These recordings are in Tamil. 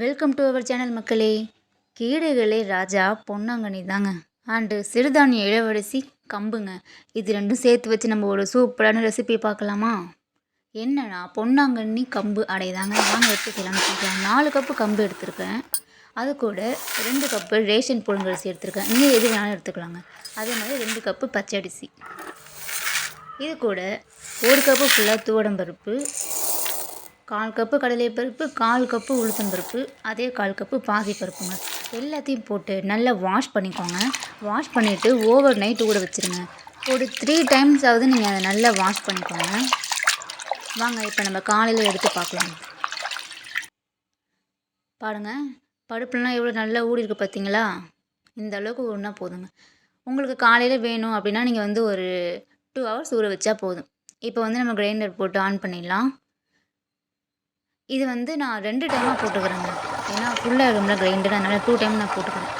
வெல்கம் டு அவர் சேனல் மக்களே. கீரைகளே ராஜா பொன்னாங்கண்ணி தாங்க. அண்டு சிறுதானிய இளவரசி கம்புங்க. இது ரெண்டும் சேர்த்து வச்சு நம்ம ஒரு சூப்பரான ரெசிபி பார்க்கலாமா? என்னன்னா பொன்னாங்கண்ணி கம்பு அடையதாங்க வாங்க எடுத்துக்கலாம்னு சொல்லிக்கலாம் நாலு கப்பு கம்பு எடுத்திருக்கேன். அது கூட ரெண்டு கப்பு ரேஷன் புழுங்கரிசி எடுத்திருக்கேன். இன்னும் எது வேணாலும் எடுத்துக்கலாங்க. அதே மாதிரி ரெண்டு கப்பு பச்சரிசி இது கூட ஒரு கப்பு ஃபுல்லாக துவடம்பருப்பு கால் கப்பு கடலைப்பருப்பு கால் கப்பு உளுத்தம்பருப்பு அதே கால் கப்பு பாசிப்பருப்புங்க எல்லாத்தையும் போட்டு நல்லா வாஷ் பண்ணிக்கோங்க. வாஷ் பண்ணிவிட்டு ஓவர் நைட் ஊற வச்சுருங்க. ஒரு த்ரீ டைம்ஸ் ஆகுது நீங்கள் அதை நல்லா வாஷ் பண்ணிக்கோங்க. வாங்க இப்போ நம்ம காலையில் எடுத்து பார்க்கலாம். பாருங்கள் பருப்புலாம் எவ்வளோ நல்லா ஊடி இருக்குது பார்த்தீங்களா இந்த அளவுக்கு ஒன்றா போதுங்க. உங்களுக்கு காலையில் வேணும் அப்படின்னா நீங்கள் வந்து ஒரு டூ ஹவர்ஸ் ஊற வச்சா போதும். இப்போ வந்து நம்ம கிரைண்டர் போட்டு ஆன் பண்ணிடலாம். இது வந்து நான் ரெண்டு டைமாக போட்டுக்கிறேங்க. ஏன்னா ஃபுல்லாக இருக்கும்ல கிரைண்டர் அதனால் டூ டைம் நான் போட்டுக்கிறேன்.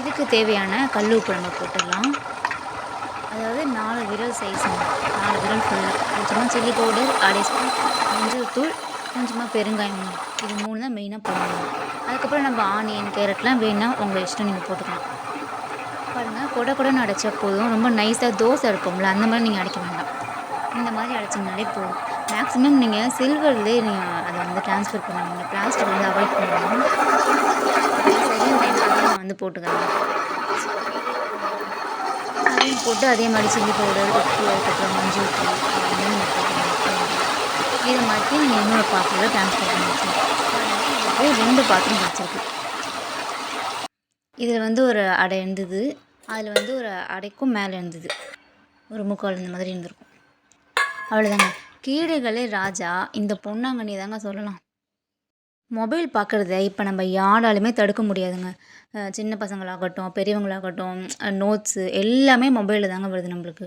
இதுக்கு தேவையான கல் உப்பு நம்ம போட்டுடலாம். அதாவது நாலு விரல் சைஸுங்க நாலு விரல் ஃபுல்லாக கொஞ்சமாக சில்லி பவுடர் அரை ஸ்பூன் மஞ்சள் தூள் கொஞ்சமாக பெருங்காயம். இது மூணு தான் மெயினாக போடணும். அதுக்கப்புறம் நம்ம ஆனியன் கேரட்லாம் வேணால் உங்கள் இஷ்டம் நீங்கள் போட்டுக்கலாம். பாருங்கள் கொடை கொடைன்னு அடைச்சா போதும். ரொம்ப நைஸாக தோசை எடுப்போம்ல அந்த மாதிரி நீங்கள் அடைக்க வேண்டாம். இந்த மாதிரி அடைச்சிங்கனாலே போதும். மேக்ஸிமம் நீங்கள் சில்வர்லேயே நீங்கள் அதை வந்து ட்ரான்ஸ்ஃபர் பண்ணுவீங்க பிளாஸ்டிக் வந்து அவாய்ட் பண்ணுவீங்க செகண்ட் டைம் அதையும் வந்து போட்டுக்கலாம் அதையும் போட்டு அதே மாதிரி சில்லி பவுடர் உப்பு அதுக்கப்புறம் மஞ்சள் தூள் நீங்கள் இதை மாற்றி நீங்கள் இன்னொரு பாத்திரத்தில் ட்ரான்ஸ்ஃபர் பண்ணி வச்சுருக்கோம் ரெண்டு பாத்திரம் வச்சுருக்கு இதில் வந்து ஒரு அடை இருந்தது. அதில் வந்து ஒரு அடைக்கும் மேலே இருந்தது. ஒரு முக்கால் இந்த மாதிரி இருந்திருக்கும். அவ்வளோதாங்க கீரைகளே ராஜா இந்த பொன்னாங்கண்ணி தாங்க சொல்லலாம். மொபைல் பார்க்குறத இப்போ நம்ம யாராலுமே தடுக்க முடியாதுங்க. சின்ன பசங்களாகட்டும் பெரியவங்களாகட்டும் நோட்ஸு எல்லாமே மொபைலில் தாங்க வருது நம்மளுக்கு.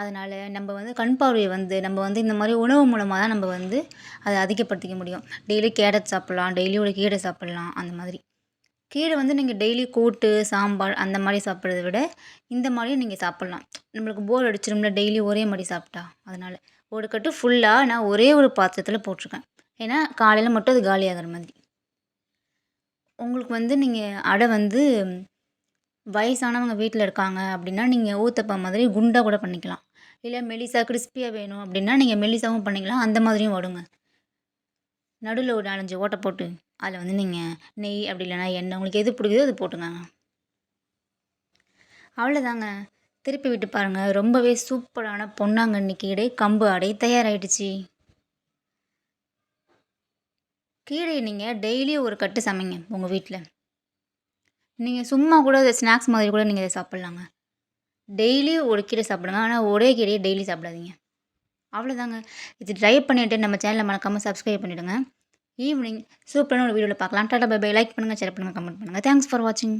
அதனால் நம்ம வந்து கண் பார்வையை வந்து நம்ம வந்து இந்த மாதிரி உணவு மூலமாக தான் நம்ம வந்து அதை அதிகப்படுத்திக்க முடியும். டெய்லி கேரட் சாப்பிட்லாம் டெய்லி ஒரு கீரை சாப்பிட்லாம் அந்த மாதிரி. கீரை வந்து நீங்கள் டெய்லி கூட்டு சாம்பார் அந்த மாதிரி சாப்பிட்றத விட இந்த மாதிரியும் நீங்கள் சாப்பிட்லாம். நம்மளுக்கு போர் அடிச்சிடும்ல டெய்லி ஒரே மாதிரி சாப்பிட்டா அதனால். ஒடுக்கட்டு ஃபுல்லாக நான் ஒரே ஒரு பாத்திரத்தில் போட்டிருக்கேன். ஏன்னா காலையில் மட்டும் அது காலியாகிற மாதிரி. உங்களுக்கு வந்து நீங்கள் அடை வந்து வயசானவங்க வீட்டில் இருக்காங்க அப்படின்னா நீங்கள் ஊத்தப்பா மாதிரி குண்டாக கூட பண்ணிக்கலாம். இல்லை மெலிசா கிறிஸ்பியாக வேணும் அப்படின்னா நீங்கள் மெலிசாவும் பண்ணிக்கலாம். அந்த மாதிரியும் ஓடுங்க. நடுவில் ஒரு நாலஞ்சு ஓட்டை போட்டு அதில் வந்து நீங்கள் நெய் அப்படி இல்லைன்னா எண்ணெய் உங்களுக்கு எது பிடிக்குதோ அது போட்டுங்க அவ்வளோதாங்க திருப்பி விட்டு பாருங்கள் ரொம்பவே சூப்பரான பொன்னாங்கண்ணி கீரை கம்பு அடை தயாராகிடுச்சு கீழே நீங்கள் டெய்லியும் ஒரு கட்டு சமைங்க உங்கள் வீட்டில் நீங்கள் சும்மா கூட இதை ஸ்நாக்ஸ் மாதிரி கூட நீங்கள் இதை சாப்பிட்லாங்க. டெய்லியும் ஒரு கீரை சாப்பிடுங்க. ஆனால் ஒரே கீரையை டெய்லி சாப்பிடாதீங்க. அவ்வளோதாங்க இது ட்ரை பண்ணிவிட்டு நம்ம சேனலை மறக்காமல் சப்ஸ்கிரைப் பண்ணிவிடுங்க ஈவினிங் சூப்பரான ஒரு வீடியோவில் பார்க்கலாம். டாட்டா பை பை லைக் பண்ணுங்கள் ஷேர் பண்ணுங்கள் கமெண்ட் பண்ணுங்கள் தேங்க்ஸ் ஃபார் வாட்சிங்